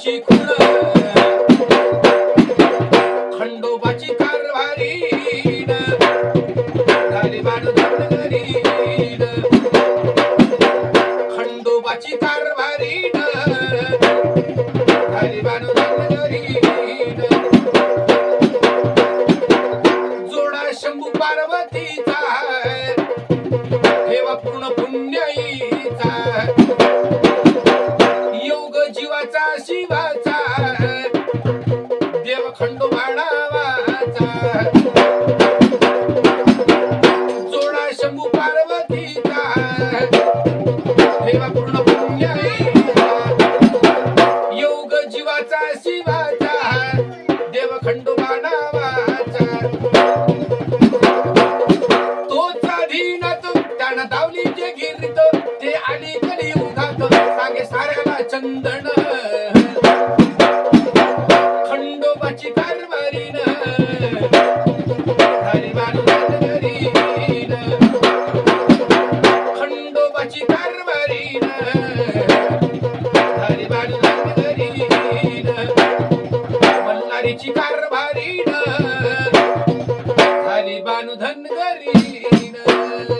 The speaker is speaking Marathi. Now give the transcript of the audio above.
खंडोबाची कुल खंडोबाची खंडोबाची जोडा शंभू पार्वतीचा. ठेवा पूर्ण पुण्य देव खंडोबा जोडा शंभू पार्वतीचा. देवा पूर्ण पुण्याईचा योग जीवाचा शिवाचा. देव खंडोबा नावाचा तोच अधीनात त्यानं दावली त्यांची कारभारी झाली बानुधन गरी